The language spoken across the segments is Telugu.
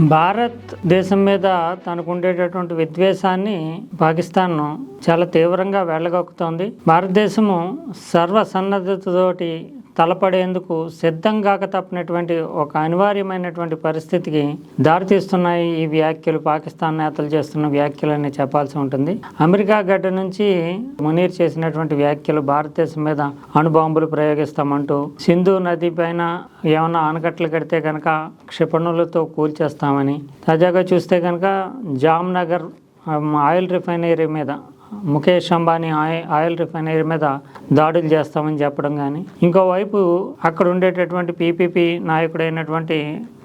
భారత్ దేశం మీద తనకుండేటటువంటి విద్వేషాన్ని పాకిస్తాన్ చాలా తీవ్రంగా వెళ్ళగొక్కుతోంది. భారతదేశము సర్వసన్నద్ధతతోటి తలపడేందుకు సిద్ధం కాక తప్పినటువంటి ఒక అనివార్యమైనటువంటి పరిస్థితికి దారితీస్తున్నాయి ఈ వ్యాఖ్యలు పాకిస్తాన్ నేతలు చేస్తున్న వ్యాఖ్యలని చెప్పాల్సి ఉంటుంది. అమెరికా గడ్డ నుంచి మునీర్ చేసినటువంటి వ్యాఖ్యలు భారతదేశం మీద అణుబాంబులు ప్రయోగిస్తామంటూ సింధు నది పైన ఏమైనా ఆనకట్టలు కడితే కనుక క్షిపణులతో కూల్చేస్తామని తాజాగా చూస్తే కనుక జామ్నగర్ ఆయిల్ రిఫైనరీ మీద ముఖేష్ అంబానీ ఆయి- ఆయిల్ రిఫైనరీ మీద దాడులు చేస్తామని చెప్పడం కానీ ఇంకోవైపు అక్కడ ఉండేటటువంటి పీపీపీ నాయకుడైనటువంటి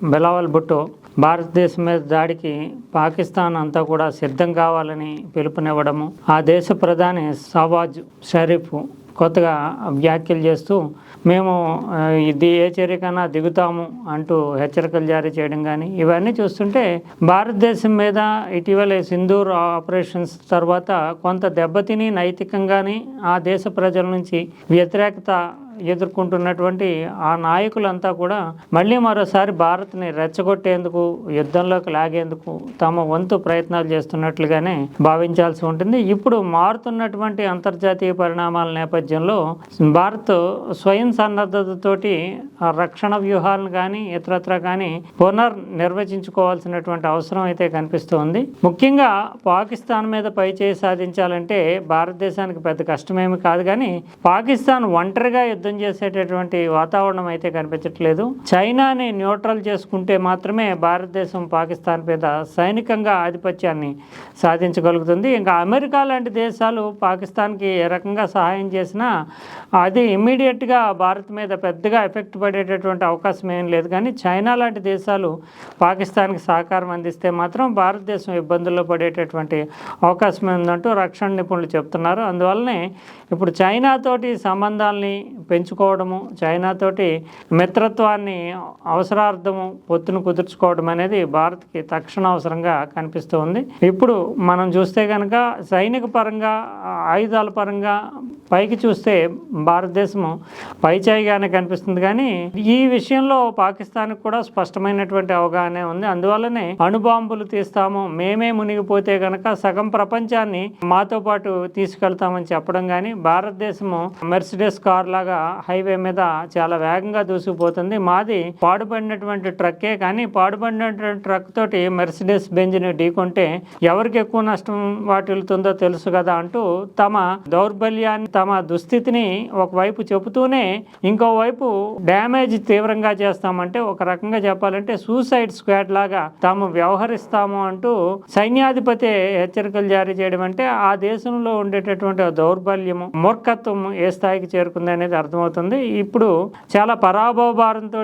బెలావల్ భుట్టో భారతదేశం మీద దాడికి పాకిస్తాన్ అంతా కూడా సిద్ధం కావాలని పిలుపునివ్వడము ఆ దేశ ప్రధాని సవాజ్ షరీఫ్ కొత్తగా వ్యాఖ్యలు చేస్తూ మేము ఇది ఏ చర్యకైనా దిగుతాము అంటూ హెచ్చరికలు జారీ చేయడం కానీ ఇవన్నీ చూస్తుంటే భారతదేశం మీద ఇటీవల సింధూర్ ఆపరేషన్స్ తర్వాత కొంత దెబ్బతిని నైతికంగాని ఆ దేశ ప్రజల నుంచి వ్యతిరేకత ఎదుర్కొంటున్నటువంటి ఆ నాయకులంతా కూడా మళ్ళీ మరోసారి భారత్ని రెచ్చగొట్టేందుకు యుద్ధంలోకి లాగేందుకు తమ వంతు ప్రయత్నాలు చేస్తున్నట్లుగానే భావించాల్సి ఉంటుంది. ఇప్పుడు మారుతున్నటువంటి అంతర్జాతీయ పరిణామాల నేపథ్యంలో భారత్ స్వయం సన్నద్ధతతోటి రక్షణ వ్యూహాలను కానీ ఇతరత్ర కానీ పునర్ నిర్వచించుకోవాల్సినటువంటి అవసరం అయితే కనిపిస్తోంది. ముఖ్యంగా పాకిస్తాన్ మీద పై చేయి సాధించాలంటే భారతదేశానికి పెద్ద కష్టమేమి కాదు కానీ పాకిస్తాన్ ఒంటరిగా యుద్ధం యుద్ధం చేసేటటువంటి వాతావరణం అయితే కనిపించట్లేదు. చైనాని న్యూట్రల్ చేసుకుంటే మాత్రమే భారతదేశం పాకిస్తాన్ మీద సైనికంగా ఆధిపత్యాన్ని సాధించగలుగుతుంది. ఇంకా అమెరికా లాంటి దేశాలు పాకిస్తాన్కి ఏ రకంగా సహాయం చేసినా అది ఇమ్మీడియట్గా భారత్ మీద పెద్దగా ఎఫెక్ట్ పడేటటువంటి అవకాశం ఏం లేదు. కానీ చైనా లాంటి దేశాలు పాకిస్తాన్కి సహకారం అందిస్తే మాత్రం భారతదేశం ఇబ్బందుల్లో పడేటటువంటి అవకాశం ఉందంటూ రక్షణ నిపుణులు చెప్తున్నారు. అందువల్లనే ఇప్పుడు చైనాతోటి సంబంధాలని పెంచుకోవడము చైనాతోటి మిత్రత్వాన్ని అవసరార్థము పొత్తును కుదుర్చుకోవడం అనేది భారత్కి తక్షణ అవసరంగా కనిపిస్తుంది ఇప్పుడు మనం చూస్తే కనుక సైనిక పరంగా ఆయుధాల పరంగా పైకి చూస్తే భారతదేశం పైచాయిగానే కనిపిస్తుంది కానీ ఈ విషయంలో పాకిస్తాన్కి కూడా స్పష్టమైనటువంటి అవగాహన ఉంది. అందువల్లనే అణుబాంబులు తీస్తాము మేమే మునిగిపోతే కనుక సగం ప్రపంచాన్ని మాతో పాటు తీసుకెళ్తామని చెప్పడం కానీ భారతదేశము మెర్సిడెస్ కార్ లాగా హైవే మీద చాలా వేగంగా దూసుకుపోతుంది. మాది పాడుపడినటువంటి ట్రక్కే కానీ పాడుపడినటువంటి ట్రక్ తోటి మెర్సిడెస్ బెంజ్ని ఢీకొంటే ఎవరికి ఎక్కువ నష్టం వాటిల్తుందో తెలుసు కదా అంటూ తమ దౌర్బల్యాన్ని తమ దుస్థితిని ఒకవైపు చెబుతూనే ఇంకోవైపు డ్యామేజ్ తీవ్రంగా చేస్తామంటే ఒక రకంగా చెప్పాలంటే సూసైడ్ స్క్వాడ్ లాగా తాము వ్యవహరిస్తాము అంటూ సైన్యాధిపతి హెచ్చరికలు జారీ చేయడం అంటే ఆ దేశంలో ఉండేటటువంటి దౌర్బల్యము మూర్ఖత్వం ఏ స్థాయికి చేరుకుంది అనేది అర్థమవుతుంది. ఇప్పుడు చాలా పరాభవ భారంతో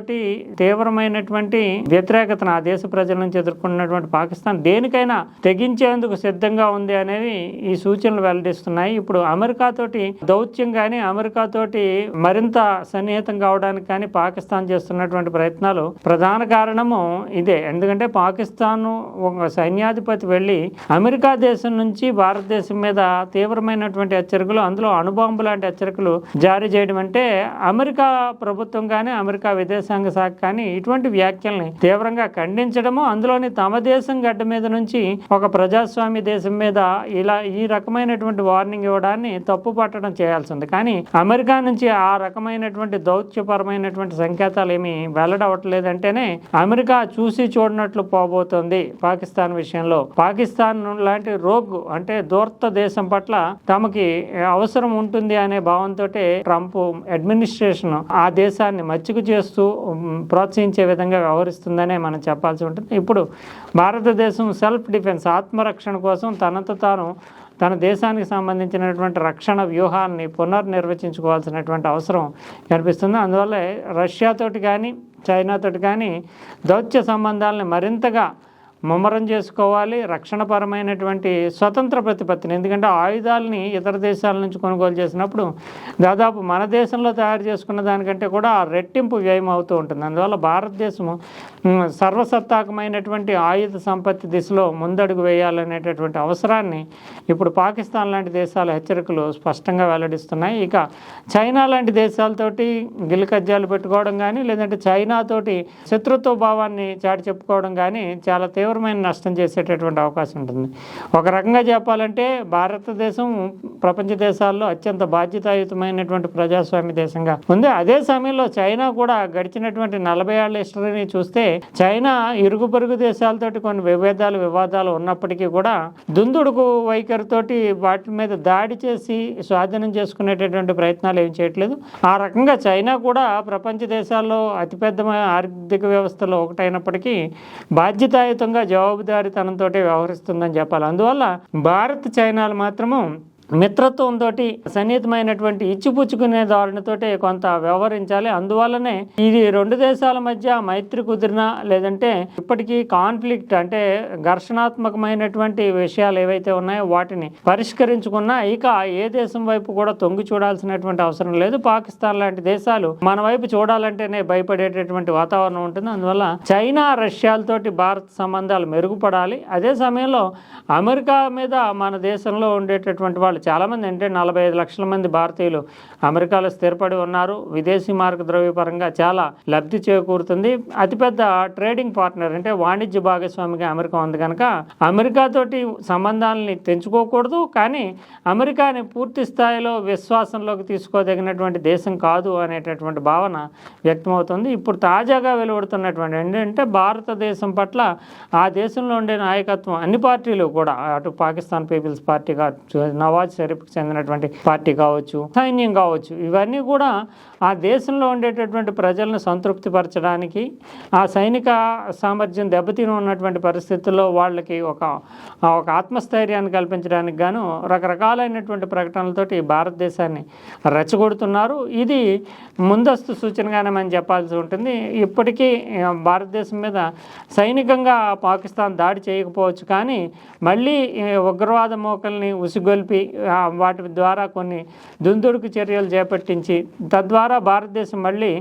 తీవ్రమైనటువంటి వ్యతిరేకతను ఆ దేశ ప్రజల నుంచి ఎదుర్కొన్నటువంటి పాకిస్తాన్ దేనికైనా తెగించేందుకు సిద్ధంగా ఉంది అనేది ఈ సూచనలు వెల్లడిస్తున్నాయి. ఇప్పుడు అమెరికా తోటి దౌత్యం కానీ అమెరికా తోటి మరింత సన్నిహితం కావడానికి కానీ పాకిస్తాన్ చేస్తున్నటువంటి ప్రయత్నాలు ప్రధాన కారణము ఇదే. ఎందుకంటే పాకిస్తాన్ ఒక సైన్యాధిపతి వెళ్ళి అమెరికా దేశం నుంచి భారతదేశం మీద తీవ్రమైనటువంటి హెచ్చరికలు అందులో అణుబాంబు లాంటి హెచ్చరికలు జారీ చేయడం అంటే అమెరికా ప్రభుత్వం కానీ అమెరికా విదేశాంగ శాఖ కానీ ఇటువంటి వ్యాఖ్యల్ని తీవ్రంగా ఖండించడము అందులోని తమ దేశం గడ్డ మీద నుంచి ఒక ప్రజాస్వామ్య దేశం మీద ఇలా ఈ రకమైనటువంటి వార్నింగ్ ఇవ్వడాన్ని తప్పు పట్టడం చేయాల్సి ఉంది. కానీ అమెరికా నుంచి ఆ రకమైనటువంటి దౌత్యపరమైనటువంటి సంకేతాలు ఏమి వెల్లడవట్లేదంటేనే అమెరికా చూసి చూడనట్లు పోబోతోంది పాకిస్తాన్ విషయంలో. పాకిస్తాన్ లాంటి రోగ్ అంటే దూర్త దేశం పట్ల తమకి అవసరం ఉంటుంది అనే భావంతో ట్రంప్ అడ్మినిస్ట్రేషన్ ఆ దేశాన్ని మచ్చికు చేస్తూ ప్రోత్సహించే విధంగా వ్యవహరిస్తుందనే మనం చెప్పాల్సి ఉంటుంది. ఇప్పుడు భారతదేశం సెల్ఫ్ డిఫెన్స్ ఆత్మరక్షణ కోసం తనంత తాను తన దేశానికి సంబంధించినటువంటి రక్షణ వ్యూహాన్ని పునర్నిర్వచించుకోవాల్సినటువంటి అవసరం కనిపిస్తుంది. అందువల్ల రష్యాతోటి కానీ చైనాతోటి కానీ దౌత్య సంబంధాలని మరింతగా ముమ్మరం చేసుకోవాలి రక్షణపరమైనటువంటి స్వతంత్ర ప్రతిపత్తిని. ఎందుకంటే ఆయుధాలని ఇతర దేశాల నుంచి కొనుగోలు చేసినప్పుడు దాదాపు మన దేశంలో తయారు చేసుకున్న దానికంటే కూడా రెట్టింపు వ్యయం అవుతూ ఉంటుంది. అందువల్ల భారతదేశము సర్వసత్తాకమైనటువంటి ఆయుధ సంపత్తి దిశలో ముందడుగు వేయాలనేటటువంటి అవసరాన్ని ఇప్పుడు పాకిస్తాన్ లాంటి దేశాల హెచ్చరికలు స్పష్టంగా వెల్లడిస్తున్నాయి. ఇక చైనా లాంటి దేశాలతోటి గిలికజ్జాలు పెట్టుకోవడం కానీ లేదంటే చైనాతోటి శత్రుత్వ భావాన్ని చాటి చెప్పుకోవడం కానీ చాలా తీవ్రమైన నష్టం చేసేటటువంటి అవకాశం ఉంటుంది. ఒక రకంగా చెప్పాలంటే భారతదేశం ప్రపంచ దేశాల్లో అత్యంత బాధ్యతాయుతమైనటువంటి ప్రజాస్వామ్య దేశంగా ఉంది. అదే సమయంలో చైనా కూడా గడిచినటువంటి నలభై ఏళ్ళ హిస్టరీని చూస్తే చైనా ఇరుగు పొరుగు దేశాలతోటి కొన్ని విభేదాలు వివాదాలు ఉన్నప్పటికీ కూడా దుందుడుకు వైఖరితోటి వాటి మీద దాడి చేసి స్వాధీనం చేసుకునేటటువంటి ప్రయత్నాలు ఏం చేయట్లేదు. ఆ రకంగా చైనా కూడా ప్రపంచ దేశాల్లో అతిపెద్ద ఆర్థిక వ్యవస్థలో ఒకటైనప్పటికీ బాధ్యతాయుతంగా జవాబుదారీతనంతో వ్యవహరిస్తుందని చెప్పాలి. అందువల్ల భారత్ చైనాలు మాత్రము మిత్రత్వంతో సన్నిహితమైనటువంటి ఇచ్చిపుచ్చుకునే ధోరణితోటి కొంత వ్యవహరించాలి. అందువల్లనే ఇది రెండు దేశాల మధ్య మైత్రి కుదిరినా లేదంటే ఇప్పటికీ కాన్ఫ్లిక్ట్ అంటే ఘర్షణాత్మకమైనటువంటి విషయాలు ఏవైతే ఉన్నాయో వాటిని పరిష్కరించుకున్నా ఇక ఏ దేశం వైపు కూడా తొంగి చూడాల్సినటువంటి అవసరం లేదు. పాకిస్తాన్ లాంటి దేశాలు మన వైపు చూడాలంటేనే భయపడేటటువంటి వాతావరణం ఉంటుంది. అందువల్ల చైనా రష్యాలతోటి భారత్ సంబంధాలు మెరుగుపడాలి. అదే సమయంలో అమెరికా మీద మన దేశంలో ఉండేటటువంటి వాళ్ళు చాలామంది అంటే నలభై ఐదు లక్షల మంది భారతీయులు అమెరికాలో స్థిరపడి ఉన్నారు. విదేశీ మార్గ ద్రవ్య పరంగా చాలా లబ్ధి చేకూరుతుంది. అతిపెద్ద ట్రేడింగ్ పార్ట్నర్ అంటే వాణిజ్య భాగస్వామిగా అమెరికా ఉంది కనుక అమెరికాతోటి సంబంధాలని తెంచుకోకూడదు. కానీ అమెరికాని పూర్తి స్థాయిలో విశ్వాసంలోకి తీసుకోదగినటువంటి దేశం కాదు అనేటటువంటి భావన వ్యక్తమవుతుంది. ఇప్పుడు తాజాగా వెలువడుతున్నటువంటి ఏంటంటే భారతదేశం పట్ల ఆ దేశంలో ఉండే నాయకత్వం అన్ని పార్టీలు కూడా అటు పాకిస్తాన్ పీపుల్స్ పార్టీ కావచ్చు నవాజ్ షరీఫ్కి చెందినటువంటి పార్టీ కావచ్చు సైన్యం కావచ్చు ఇవన్నీ కూడా ఆ దేశంలో ఉండేటటువంటి ప్రజలను సంతృప్తిపరచడానికి ఆ సైనిక సామర్థ్యం దెబ్బతిని ఉన్నటువంటి పరిస్థితుల్లో వాళ్ళకి ఒక ఒక ఆత్మస్థైర్యాన్ని కల్పించడానికి గాను రకరకాలైనటువంటి ప్రకటనలతోటి భారతదేశాన్ని రెచ్చగొడుతున్నారు. ఇది ముందస్తు సూచనగానే మనం చెప్పాల్సి ఉంటుంది. ఇప్పటికీ భారతదేశం మీద సైనికంగా పాకిస్తాన్ దాడి చేయకపోవచ్చు కానీ మళ్ళీ ఉగ్రవాద మోకల్ని ఉసిగొల్పి వాటి ద్వారా కొన్ని దుందుడుకు చర్యలు చేపట్టించి తద్వారా భారతదేశం మళ్ళీ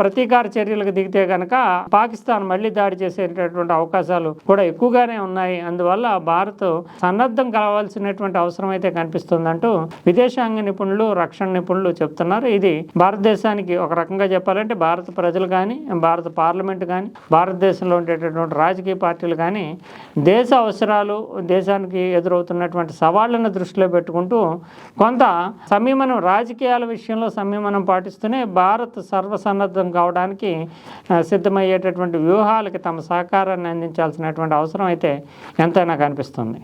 ప్రతీకార చర్యలకు దిగితే కనుక పాకిస్తాన్ మళ్ళీ దాడి చేసేటటువంటి అవకాశాలు కూడా ఎక్కువగానే ఉన్నాయి. అందువల్ల భారత్ సన్నద్ధం కావాల్సినటువంటి అవసరం అయితే కనిపిస్తుందంటూ విదేశాంగ నిపుణులు రక్షణ నిపుణులు చెప్తున్నారు. ఇది భారతదేశానికి ఒక రకంగా చెప్పాలంటే భారత ప్రజలు కానీ భారత పార్లమెంట్ కానీ భారతదేశంలో ఉండేటటువంటి రాజకీయ పార్టీలు కానీ దేశ అవసరాలు దేశానికి ఎదురవుతున్నటువంటి సవాళ్ళను దృష్టిలో పెట్టుకుంటూ కొంత సంయమనం రాజకీయాల విషయంలో సంయమనం పాటిస్తూనే భారత్ సర్వసన్నద్ధం కావడానికి సిద్ధమయ్యేటటువంటి వ్యూహాలకి తమ సహకారాన్ని అందించాల్సినటువంటి అవసరం అయితే ఎంతైనా కనిపిస్తుంది.